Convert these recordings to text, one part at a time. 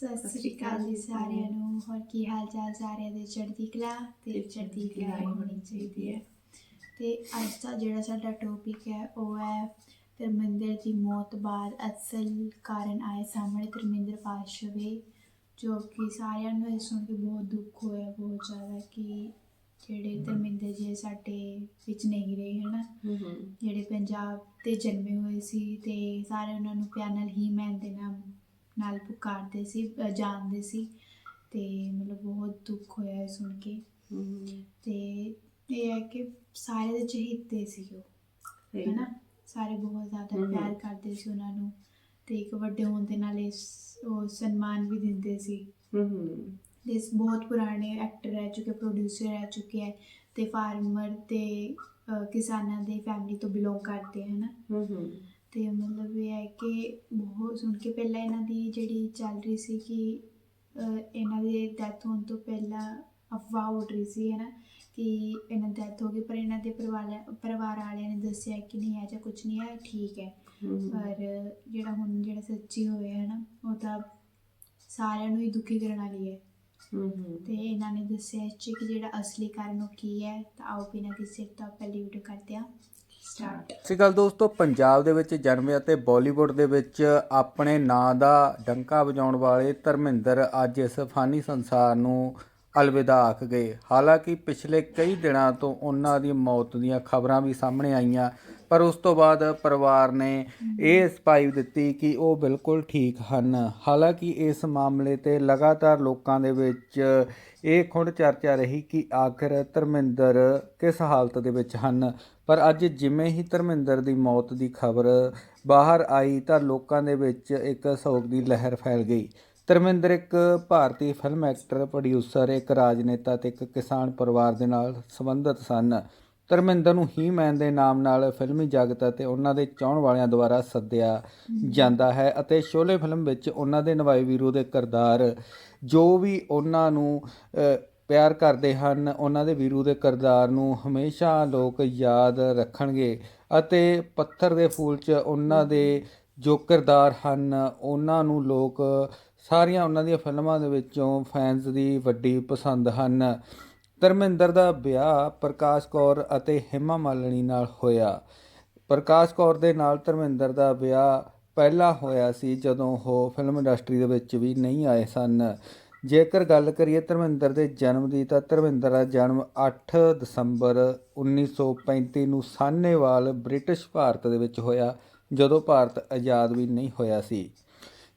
ਸਤਿ ਸ੍ਰੀ ਅਕਾਲ ਜੀ ਸਾਰਿਆਂ ਨੂੰ। ਹੋਰ ਕੀ ਹਾਲ ਚਾਲ ਸਾਰਿਆਂ ਦੇ? ਚੜ੍ਹਦੀ ਕਲਾ ਤੇ ਚੜ੍ਹਦੀ ਕਲਾ ਹੋਣੀ ਚਾਹੀਦੀ ਹੈ। ਤੇ ਅੱਜ ਦਾ ਜਿਹੜਾ ਸਾਡਾ ਟੌਪਿਕ ਹੈ ਉਹ ਹੈ ਧਰਮਿੰਦਰ ਦੀ ਮੌਤ ਬਾਅਦ ਅਸਲ ਕਾਰਨ ਆਏ ਸਾਹਮਣੇ ਧਰਮਿੰਦਰ ਪਾਸ਼ਵੇ ਜੋ ਕਿ ਸਾਰਿਆਂ ਨੂੰ ਇਹ ਸੁਣ ਕੇ ਬਹੁਤ ਦੁੱਖ ਹੋਇਆ ਬਹੁਤ ਜ਼ਿਆਦਾ ਕਿ ਜਿਹੜੇ ਧਰਮਿੰਦਰ ਜੀ ਸਾਡੇ ਵਿੱਚ ਨਹੀਂ ਰਹੇ ਹਨ? ਜਿਹੜੇ ਪੰਜਾਬ ਤੇ ਜਨਮੇ ਹੋਏ ਸੀ ਤੇ ਸਾਰੇ ਉਹਨਾਂ ਨੂੰ ਪਿਆਰ ਨਾਲ ਹੀ ਮੈਂ ਦੇ ਨਾਮ ਨਾਲ ਪੁਕਾਰਦੇ ਸੀ ਜਾਣਦੇ ਸੀ ਤੇ ਮਤਲਬ ਬਹੁਤ ਦੁੱਖ ਹੋਇਆ ਇਹ ਸੁਣ ਕੇ। ਤੇ ਇਹ ਹੈ ਕਿ ਸਾਰੇ ਦੇ ਚਹੀਤੇ ਸੀ ਉਹ ਹੈਨਾ? ਸਾਰੇ ਬਹੁਤ ਜ਼ਿਆਦਾ। ਪਿਆਰ ਕਰਦੇ ਸੀ ਉਹਨਾਂ ਨੂੰ ਤੇ ਇੱਕ ਵੱਡੇ ਹੋਣ ਦੇ ਨਾਲ ਇਸ ਉਹ ਸਨਮਾਨ ਵੀ ਦਿੰਦੇ ਸੀ। ਇਸ ਬਹੁਤ ਪੁਰਾਣੇ ਐਕਟਰ ਰਹਿ ਚੁੱਕੇ ਪ੍ਰੋਡਿਊਸਰ ਰਹਿ ਚੁੱਕੇ ਹੈ ਤੇ ਫਾਰਮਰ ਤੇ ਕਿਸਾਨਾਂ ਦੇ ਫੈਮਿਲੀ ਤੋਂ ਬਿਲੋਂਗ ਕਰਦੇ ਹਨ? ਤੇ ਮਤਲਬ ਇਹ ਹੈ ਕਿ ਬਹੁਤ ਸੁਣ ਕੇ ਪਹਿਲਾਂ ਇਹਨਾਂ ਦੀ ਜਿਹੜੀ ਚੱਲ ਰਹੀ ਸੀ ਕਿ ਇਹਨਾਂ ਦੇ ਡੈਥ ਹੋਣ ਤੋਂ ਪਹਿਲਾਂ ਅਫਵਾਹ ਉੱਡ ਰਹੀ ਸੀ ਹੈ ਕਿ ਇਹਨਾਂ ਦੀ ਡੈਥ ਹੋ ਗਈ ਪਰ ਇਹਨਾਂ ਦੇ ਪਰਿਵਾਰ ਵਾਲਿਆਂ- ਪਰਿਵਾਰ ਵਾਲਿਆਂ ਨੇ ਦੱਸਿਆ ਕਿ ਨਹੀਂ ਹੈ ਜਾਂ ਕੁਝ ਨਹੀਂ ਹੈ ਠੀਕ ਹੈ। ਪਰ ਜਿਹੜਾ ਹੁਣ ਜਿਹੜਾ ਸੱਚੀ ਹੋਇਆ ਹੈ ਨਾ ਉਹ ਤਾਂ ਸਾਰਿਆਂ ਨੂੰ ਹੀ ਦੁਖੀ ਕਰਨ ਵਾਲੀ ਹੈ। ਤੇ ਇਹਨਾਂ ਨੇ ਦੱਸਿਆ ਕਿ ਜਿਹੜਾ ਅਸਲੀ ਕਾਰਨ ਉਹ ਕੀ ਹੈ ਤਾਂ ਆਓ ਬਿਨਾਂ ਕਿਸੇ ਤੋਂ ਪਹਿਲੀ ਵੀਡੀਓ ਕਰਦੇ ਹਾਂ ਸਟਾਰਟ ਸਤਿ ਸ਼੍ਰੀ ਅਕਾਲ ਦੋਸਤੋ, ਪੰਜਾਬ ਦੇ ਵਿੱਚ ਜਨਮੇ ਅਤੇ ਬਾਲੀਵੁੱਡ ਦੇ ਵਿੱਚ ਆਪਣੇ ਨਾਂ ਦਾ ਡੰਕਾ ਵਜਾਉਣ ਵਾਲੇ ਧਰਮਿੰਦਰ ਅੱਜ ਇਸ ਫਾਨੀ ਸੰਸਾਰ ਨੂੰ ਅਲਵਿਦਾ ਆਖ ਗਏ। ਹਾਲਾਂਕਿ ਪਿਛਲੇ ਕਈ ਦਿਨਾਂ ਤੋਂ ਉਹਨਾਂ ਦੀ ਮੌਤ ਦੀਆਂ ਖਬਰਾਂ ਵੀ ਸਾਹਮਣੇ ਆਈਆਂ। ਪਰ ਉਸ ਤੋਂ ਬਾਅਦ ਪਰਿਵਾਰ ਨੇ ਇਹ ਸਪਾਈ ਦਿੱਤੀ ਕਿ ਉਹ ਬਿਲਕੁਲ ਠੀਕ ਹਨ। ਹਾਲਾਂਕਿ ਇਸ ਮਾਮਲੇ ਤੇ ਲਗਾਤਾਰ ਲੋਕਾਂ ਦੇ ਵਿੱਚ ਇਹ ਖੁੰਡ ਚਰਚਾ ਰਹੀ ਕਿ ਆਖਰ ਧਰਮਿੰਦਰ ਕਿਸ ਹਾਲਤ ਦੇ ਵਿੱਚ ਹਨ। ਪਰ ਅੱਜ ਜਿਵੇਂ ਹੀ ਧਰਮਿੰਦਰ ਦੀ ਮੌਤ ਦੀ ਖਬਰ ਬਾਹਰ ਆਈ ਤਾਂ ਲੋਕਾਂ ਦੇ ਵਿੱਚ ਇੱਕ ਸੋਗ ਦੀ ਲਹਿਰ ਫੈਲ ਗਈ। ਧਰਮਿੰਦਰ ਇੱਕ ਭਾਰਤੀ ਫਿਲਮ ਐਕਟਰ ਪ੍ਰੋਡਿਊਸਰ ਇੱਕ ਰਾਜਨੇਤਾ ਤੇ ਇੱਕ ਕਿਸਾਨ ਪਰਿਵਾਰ ਦੇ ਨਾਲ ਸੰਬੰਧਿਤ ਸਨ। ਧਰਮਿੰਦਰ ਨੂੰ ਹੀ ਮੈਨ ਦੇ ਨਾਮ ਨਾਲ ਫਿਲਮੀ ਜਗਤ ਅਤੇ ਉਹਨਾਂ ਦੇ ਚਾਹਣ ਵਾਲਿਆਂ ਦੁਆਰਾ ਸੱਦਿਆ ਜਾਂਦਾ ਹੈ ਅਤੇ ਸ਼ੋਲੇ ਫਿਲਮ ਵਿੱਚ ਉਹਨਾਂ ਦੇ ਨਿਭਾਏ ਵੀਰੂ ਦੇ ਕਿਰਦਾਰ, ਜੋ ਵੀ ਉਹਨਾਂ ਨੂੰ ਪਿਆਰ ਕਰਦੇ ਹਨ, ਉਹਨਾਂ ਦੇ ਵੀਰੂ ਦੇ ਕਿਰਦਾਰ ਨੂੰ ਹਮੇਸ਼ਾ ਲੋਕ ਯਾਦ ਰੱਖਣਗੇ ਅਤੇ ਪੱਥਰ ਦੇ ਫੂਲ 'ਚ ਉਹਨਾਂ ਦੇ ਜੋ ਕਿਰਦਾਰ ਹਨ, ਉਹਨਾਂ ਨੂੰ ਲੋਕ ਸਾਰੀਆਂ ਉਹਨਾਂ ਦੀਆਂ ਫਿਲਮਾਂ ਦੇ ਵਿੱਚੋਂ ਫੈਨਸ ਦੀ ਵੱਡੀ ਪਸੰਦ ਹਨ। ਧਰਮਿੰਦਰ ਦਾ ਵਿਆਹ ਪ੍ਰਕਾਸ਼ ਕੌਰ ਅਤੇ ਹਿਮਾ ਮਾਲਣੀ ਨਾਲ ਹੋਇਆ। ਪ੍ਰਕਾਸ਼ ਕੌਰ ਦੇ ਨਾਲ ਧਰਮਿੰਦਰ ਦਾ ਵਿਆਹ ਪਹਿਲਾਂ ਹੋਇਆ ਸੀ ਜਦੋਂ ਉਹ ਫਿਲਮ ਇੰਡਸਟਰੀ ਦੇ ਵਿੱਚ ਵੀ ਨਹੀਂ ਆਏ ਸਨ। ਜੇਕਰ ਗੱਲ ਕਰੀਏ ਧਰਮਿੰਦਰ ਦੇ ਜਨਮ ਦੀ ਤਾਂ ਧਰਮਿੰਦਰ ਦਾ ਜਨਮ 8 ਦਸੰਬਰ 1935 ਨੂੰ ਸਾਨੇਵਾਲ ਬ੍ਰਿਟਿਸ਼ ਭਾਰਤ ਦੇ ਵਿੱਚ ਹੋਇਆ, ਜਦੋਂ ਭਾਰਤ ਆਜ਼ਾਦ ਵੀ ਨਹੀਂ ਹੋਇਆ ਸੀ।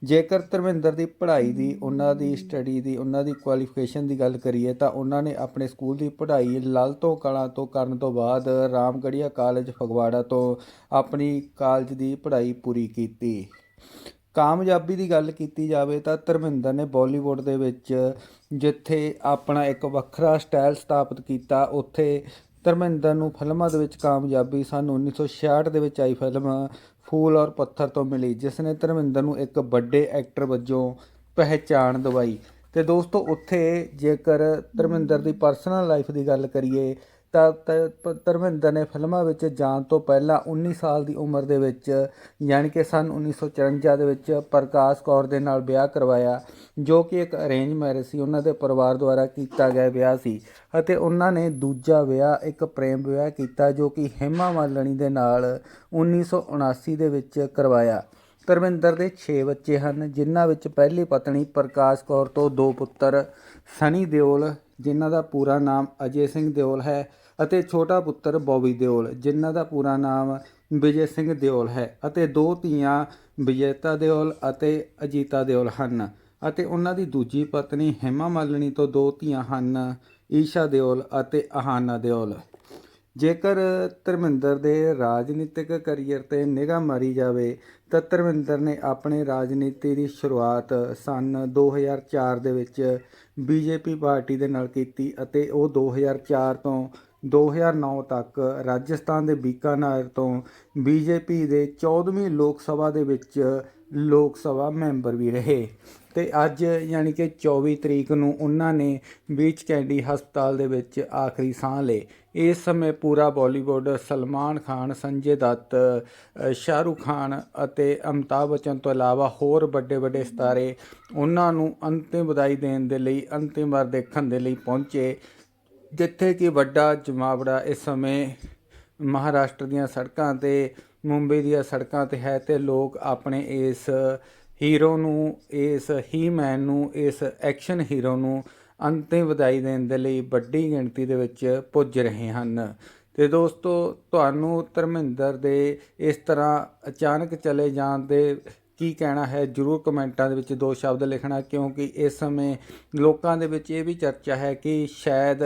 ਜੇਕਰ ਧਰਮਿੰਦਰ ਦੀ ਪੜ੍ਹਾਈ ਦੀ ਉਹਨਾਂ ਦੀ ਸਟੱਡੀ ਦੀ ਉਹਨਾਂ ਦੀ ਕੁਆਲੀਫਿਕੇਸ਼ਨ ਦੀ ਗੱਲ ਕਰੀਏ ਤਾਂ ਉਹਨਾਂ ਨੇ ਆਪਣੇ ਸਕੂਲ ਦੀ ਪੜ੍ਹਾਈ ਲਲਤੋਂ ਕਲਾਂ ਤੋਂ ਕਰਨ ਤੋਂ ਬਾਅਦ ਰਾਮਗੜੀਆ ਕਾਲਜ ਫਗਵਾੜਾ ਤੋਂ ਆਪਣੀ ਕਾਲਜ ਦੀ ਪੜ੍ਹਾਈ ਪੂਰੀ ਕੀਤੀ। ਕਾਮਯਾਬੀ ਦੀ ਗੱਲ ਕੀਤੀ ਜਾਵੇ ਤਾਂ ਧਰਮਿੰਦਰ ਨੇ ਬਾਲੀਵੁੱਡ ਦੇ ਵਿੱਚ ਜਿੱਥੇ ਆਪਣਾ ਇੱਕ ਵੱਖਰਾ ਸਟਾਈਲ ਸਥਾਪਿਤ ਕੀਤਾ ਉੱਥੇ ਧਰਮਿੰਦਰ ਨੂੰ ਫਿਲਮਾਂ ਦੇ ਵਿੱਚ ਕਾਮਯਾਬੀ ਸਨ 1966 ਦੇ ਵਿੱਚ ਆਈ ਫਿਲਮ ਫੂਲ ਔਰ ਪੱਥਰ ਤੋਂ ਮਿਲੀ ਜਿਸ ਨੇ ਧਰਮਿੰਦਰ ਨੂੰ ਇੱਕ ਵੱਡੇ ਐਕਟਰ ਵਜੋਂ ਪਹਿਚਾਣ ਦਿਵਾਈ। ਤੇ ਦੋਸਤੋ, ਉੱਥੇ ਜੇਕਰ ਧਰਮਿੰਦਰ ਦੀ ਪਰਸਨਲ ਲਾਈਫ ਦੀ ਗੱਲ ਕਰੀਏ ਧਰਮਿੰਦਰ ਨੇ ਫਿਲਮਾਂ ਵਿੱਚ ਜਾਣ ਤੋਂ ਪਹਿਲਾਂ 19 ਸਾਲ ਦੀ ਉਮਰ ਦੇ ਵਿੱਚ, ਯਾਨੀ ਕਿ ਸਨ 1954 ਦੇ ਵਿੱਚ ਪ੍ਰਕਾਸ਼ ਕੌਰ ਦੇ ਨਾਲ ਵਿਆਹ ਕਰਵਾਇਆ, ਜੋ ਕਿ ਇੱਕ ਅਰੇਂਜ ਮੈਰਿਜ ਸੀ। ਉਹਨਾਂ ਦੇ ਪਰਿਵਾਰ ਦੁਆਰਾ ਕੀਤਾ ਗਿਆ ਵਿਆਹ ਸੀ ਅਤੇ ਉਹਨਾਂ ਨੇ ਦੂਜਾ ਵਿਆਹ, ਇੱਕ ਪ੍ਰੇਮ ਵਿਆਹ ਕੀਤਾ ਜੋ ਕਿ ਹੇਮਾ ਮਾਲਣੀ ਦੇ ਨਾਲ 1979 ਦੇ ਵਿੱਚ ਕਰਵਾਇਆ। ਧਰਮਿੰਦਰ ਦੇ 6 ਬੱਚੇ ਹਨ, ਜਿਨ੍ਹਾਂ ਵਿੱਚ ਪਹਿਲੀ ਪਤਨੀ ਪ੍ਰਕਾਸ਼ ਕੌਰ ਤੋਂ ਦੋ ਪੁੱਤਰ, ਸਨੀ ਦਿਓਲ ਜਿਨ੍ਹਾਂ ਦਾ ਪੂਰਾ ਨਾਮ ਅਜੇ ਸਿੰਘ ਦਿਓਲ ਹੈ ਅਤੇ ਛੋਟਾ ਪੁੱਤਰ ਬੌਬੀ ਦਿਓਲ, ਜਿਨ੍ਹਾਂ ਦਾ ਪੂਰਾ ਨਾਮ ਵਿਜੇ ਸਿੰਘ ਦਿਓਲ ਹੈ ਅਤੇ ਦੋ ਧੀਆਂ ਵਿਜੇਤਾ ਦਿਓਲ ਅਤੇ ਅਜੀਤਾ ਦਿਓਲ ਹਨ ਅਤੇ ਉਹਨਾਂ ਦੀ ਦੂਜੀ ਪਤਨੀ ਹੇਮਾ ਮਾਲਣੀ ਤੋਂ ਦੋ ਧੀਆਂ ਹਨ, ਈਸ਼ਾ ਦਿਓਲ ਅਤੇ ਆਹਾਨਾ ਦਿਓਲ। ਜੇਕਰ ਧਰਮਿੰਦਰ ਦੇ ਰਾਜਨੀਤਿਕ ਕੈਰੀਅਰ ਤੇ ਨਿਗਾਹ ਮਾਰੀ ਜਾਵੇ, ਤਾਂ ਧਰਮਿੰਦਰ ਨੇ ਆਪਣੇ ਰਾਜਨੀਤੀ ਦੀ ਸ਼ੁਰੂਆਤ ਸਨ 2004 ਦੇ ਵਿੱਚ ਬੀਜੇਪੀ ਪਾਰਟੀ ਦੇ ਨਾਲ ਕੀਤੀ ਅਤੇ ਉਹ 2004 ਤੋਂ 2009 ਤੱਕ ਰਾਜਸਥਾਨ ਦੇ ਬੀਕਾਨੇਰ ਤੋਂ ਬੀਜੇਪੀ ਦੇ 14ਵੀਂ ਲੋਕ ਸਭਾ ਦੇ ਵਿੱਚ ਲੋਕ ਸਭਾ ਮੈਂਬਰ ਵੀ ਰਹੇ। ਤੇ ਅੱਜ ਯਾਨੀ ਕਿ 24 ਤਰੀਕ ਨੂੰ ਉਹਨਾਂ ਨੇ ਬੀਚ ਕੈਂਡੀ ਹਸਪਤਾਲ ਦੇ ਵਿੱਚ ਆਖਰੀ ਸਾਹ ਲਏ। ਇਸ ਸਮੇਂ ਪੂਰਾ ਬਾਲੀਵੁੱਡ ਸਲਮਾਨ ਖਾਨ, ਸੰਜੇ ਦੱਤ ਸ਼ਾਹਰੁਖ ਖਾਨ ਅਤੇ ਅਮਿਤਾਭ ਬੱਚਨ ਤੋਂ ਇਲਾਵਾ ਹੋਰ ਵੱਡੇ ਵੱਡੇ ਸਿਤਾਰੇ ਉਹਨਾਂ ਨੂੰ ਅੰਤਿਮ ਵਿਦਾਈ ਦੇਣ ਦੇ ਲਈ, ਅੰਤਿਮ ਵਾਰ ਦੇਖਣ ਦੇ ਲਈ ਪਹੁੰਚੇ। ਜਿੱਥੇ ਕਿ ਵੱਡਾ ਜਮਾਵੜਾ ਇਸ ਸਮੇਂ ਮਹਾਰਾਸ਼ਟਰ ਦੀਆਂ ਸੜਕਾਂ ਤੇ ਮੁੰਬਈ ਦੀਆਂ ਸੜਕਾਂ ਤੇ ਹੈ ਤੇ ਲੋਕ ਆਪਣੇ ਇਸ ਹੀਰੋ ਨੂੰ, ਇਸ ਹੀ ਮੈਨ ਨੂੰ, ਇਸ ਐਕਸ਼ਨ ਹੀਰੋ ਨੂੰ ਅੰਤਿਮ ਵਧਾਈ ਦੇਣ ਦੇ ਲਈ ਵੱਡੀ ਗਿਣਤੀ ਦੇ ਵਿੱਚ ਪੁੱਜ ਰਹੇ ਹਨ। ਤੇ ਦੋਸਤੋ, ਤੁਹਾਨੂੰ ਧਰਮਿੰਦਰ ਦੇ ਇਸ ਤਰ੍ਹਾਂ ਅਚਾਨਕ ਚਲੇ ਜਾਣ ਦੇ ਕੀ ਕਹਿਣਾ ਹੈ, ਜਰੂਰ ਕਮੈਂਟਾਂ ਦੇ ਵਿੱਚ ਦੋ ਸ਼ਬਦ ਲਿਖਣਾ, ਕਿਉਂਕਿ ਇਸ ਸਮੇਂ ਲੋਕਾਂ ਦੇ ਵਿੱਚ ਇਹ ਵੀ ਚਰਚਾ ਹੈ ਕਿ ਸ਼ਾਇਦ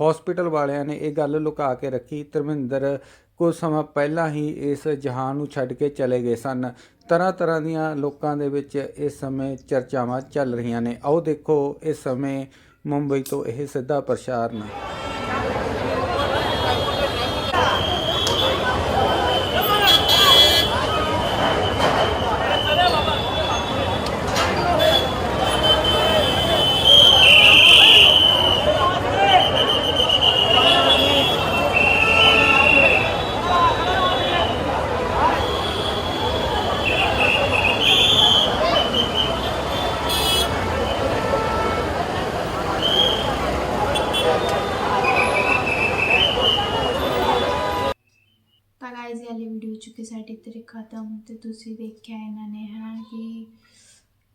ਹਸਪੀਟਲ ਵਾਲਿਆਂ ਨੇ ਇਹ ਗੱਲ ਲੁਕਾ ਕੇ ਰੱਖੀ। ਧਰਮਿੰਦਰ ਕੁਝ ਸਮਾਂ ਪਹਿਲਾਂ ਹੀ ਇਸ ਜਹਾਨ ਨੂੰ ਛੱਡ ਕੇ ਚਲੇ ਗਏ ਸਨ। ਤਰ੍ਹਾਂ ਤਰ੍ਹਾਂ ਦੀਆਂ ਲੋਕਾਂ ਦੇ ਵਿੱਚ ਇਸ ਸਮੇਂ ਚਰਚਾਵਾਂ ਚੱਲ ਰਹੀਆਂ ਨੇ। ਆਓ ਦੇਖੋ ਇਸ ਸਮੇਂ ਮੁੰਬਈ ਤੋਂ ਇਹ ਸਿੱਧਾ ਪ੍ਰਸਾਰਣ ਤਾਂ ਗਾਇਜ਼ ਇਹ ਵਾਲੀ ਵੀਡੀਓ ਚੁੱਕੇ ਸਾਡੇ ਤੇਰੇ ਖਤਮ। ਤੇ ਤੁਸੀਂ ਦੇਖਿਆ ਇਹਨਾਂ ਨੇ ਹੈ ਕਿ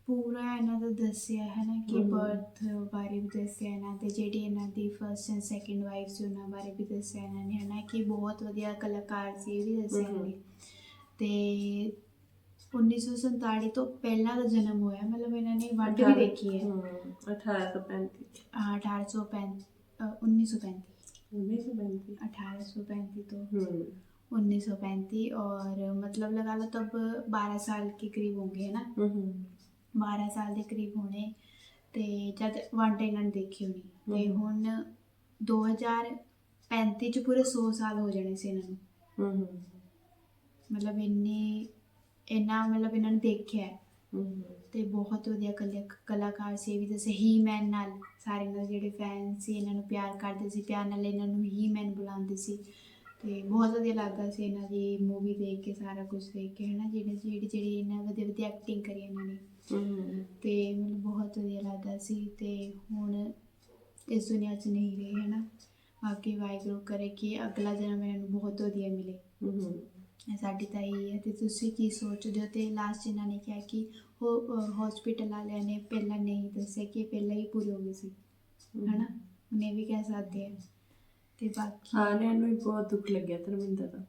ਪੂਰਾ ਇਹਨਾਂ ਦਾ ਦੱਸਿਆ ਹੈ ਨਾ ਕਿ ਬਰਥ ਬਾਰੇ ਵੀ ਦੱਸਿਆ ਇਹਨਾਂ ਦੇ ਜਿਹੜੀ ਇਹਨਾਂ ਦੀ ਫਰਸਟ ਐਂਡ ਸੈਕਿੰਡ ਵਾਈਫ ਸੀ ਉਹਨਾਂ ਬਾਰੇ ਵੀ ਦੱਸਿਆ ਇਹਨਾਂ ਨੇ ਹੈ ਨਾ ਕਿ ਬਹੁਤ ਵਧੀਆ ਕਲਾਕਾਰ ਸੀ ਵੀ ਦੱਸਿਆ ਨੇ। ਤੇ 1947 ਤੋਂ ਪਹਿਲਾਂ ਦਾ ਜਨਮ ਹੋਇਆ ਮਤਲਬ ਇਹਨਾਂ ਨੇ ਵੱਡ ਵੀ ਦੇਖੀ ਹੈ। 1835 1835 1935 1835 ਤੋਂ। 1935 और मतलब लगा लो तब 12 ਸਾਲ के करीब होंगे है ना हम्म 12 ਸਾਲ ਦੇ ਕਰੀਬ ਹੋਣੇ ਤੇ ਜਦ ਵਨ ਡੇ ਇਹਨਾਂ ਨੇ ਦੇਖੀ ਹੋਣੀ ਤੇ ਹਮ। ਹੁਣ 2035 ਚ ਪੂਰੇ 100 ਸਾਲ ਹੋ ਜਾਣੇ ਸੀ ਇਹਨਾਂ ਨੂੰ हम्म ਮਤਲਬ ਇੰਨੀ ਇੰਨਾ ਮਤਲਬ ਇਹਨਾਂ ਨੇ ਦੇਖਿਆ ਹੈ हम्म ਤੇ ਬਹੁਤ ਵਧੀਆ ਕਲਾ- ਕਲਾਕਾਰ ਸੀ ਇਹ ਵੀ ਦੱਸੇ ਹੀ ਮੈਨ ਨਾਲ ਸਾਰੇ ਨਾਲ ਜਿਹੜੇ ਫੈਨ ਸੀ ਇਹਨਾਂ ਨੂੰ ਪਿਆਰ ਕਰਦੇ ਸੀ ਪਿਆਰ ਨਾਲ ਇਹਨਾਂ ਨੂੰ ਹੀ ਮੈਨ ਬੁਲਾਉਂਦੇ ਸੀ ਤੇ ਬਹੁਤ ਵਧੀਆ ਲੱਗਦਾ ਸੀ ਇਹਨਾਂ ਦੀ ਮੂਵੀ ਦੇਖ ਕੇ ਸਾਰਾ ਕੁਝ ਦੇਖ ਕੇ ਹਨਾ? ਜਿਹੜੇ ਜਿਹੜੀ ਜਿਹੜੀ ਇਹਨਾਂ ਵਧੀਆ ਵਧੀਆ ਐਕਟਿੰਗ ਕਰੀ ਇਹਨਾਂ ਨੇ। ਤੇ ਮੈਨੂੰ ਬਹੁਤ ਵਧੀਆ ਲੱਗਦਾ ਸੀ ਤੇ ਹੁਣ ਇਸ ਦੁਨੀਆ 'ਚ ਨਹੀਂ ਰਹੇ ਹਨਾ? ਬਾਕੀ ਵਾਹਿਗੁਰੂ ਕਰੇ ਕਿ ਅਗਲਾ ਜਨਮ ਇਹਨਾਂ ਨੂੰ ਬਹੁਤ ਵਧੀਆ ਮਿਲੇ। ਸਾਡੀ ਤਾਂ ਇਹ ਹੈ ਤੇ ਤੁਸੀਂ ਕੀ ਸੋਚਦੇ ਹੋ? ਤੇ ਲਾਸਟ ਇਹਨਾਂ ਨੇ ਕਿਹਾ ਕਿ ਹਸਪੀਟਲ ਵਾਲਿਆਂ ਨੇ ਪਹਿਲਾਂ ਨਹੀਂ ਦੱਸਿਆ ਕਿ ਪਹਿਲਾਂ ਹੀ ਪੂਰੇ ਹੋ ਗਏ ਸੀ। ਹਨਾ? ਉਹਨੇ ਵੀ ਕਹਿ ਸਕਦੇ ਆ। ਤੇ ਬਾਕੀ ਸਾਰਿਆਂ ਨੂੰ ਹੀ ਬਹੁਤ ਦੁੱਖ ਲੱਗਿਆ ਧਰਮਿੰਦਰ ਦਾ।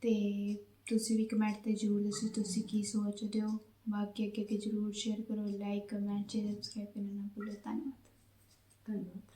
ਤੇ ਤੁਸੀਂ ਵੀ ਕਮੈਂਟ ਤੇ ਜਰੂਰ ਦੱਸੋ ਤੁਸੀਂ ਕੀ ਸੋਚਦੇ ਹੋ? ਬਾਕੀ ਅੱਗੇ ਅੱਗੇ ਜਰੂਰ ਸ਼ੇਅਰ ਕਰੋ ਲਾਈਕ ਕਮੈਂਟ ਸ਼ੇਅਰ ਸਬਸਕ੍ਰਾਈਬ ਕਰਨਾ ਨਾ ਭੁੱਲੋ। ਧੰਨਵਾਦ। ਧੰਨਵਾਦ।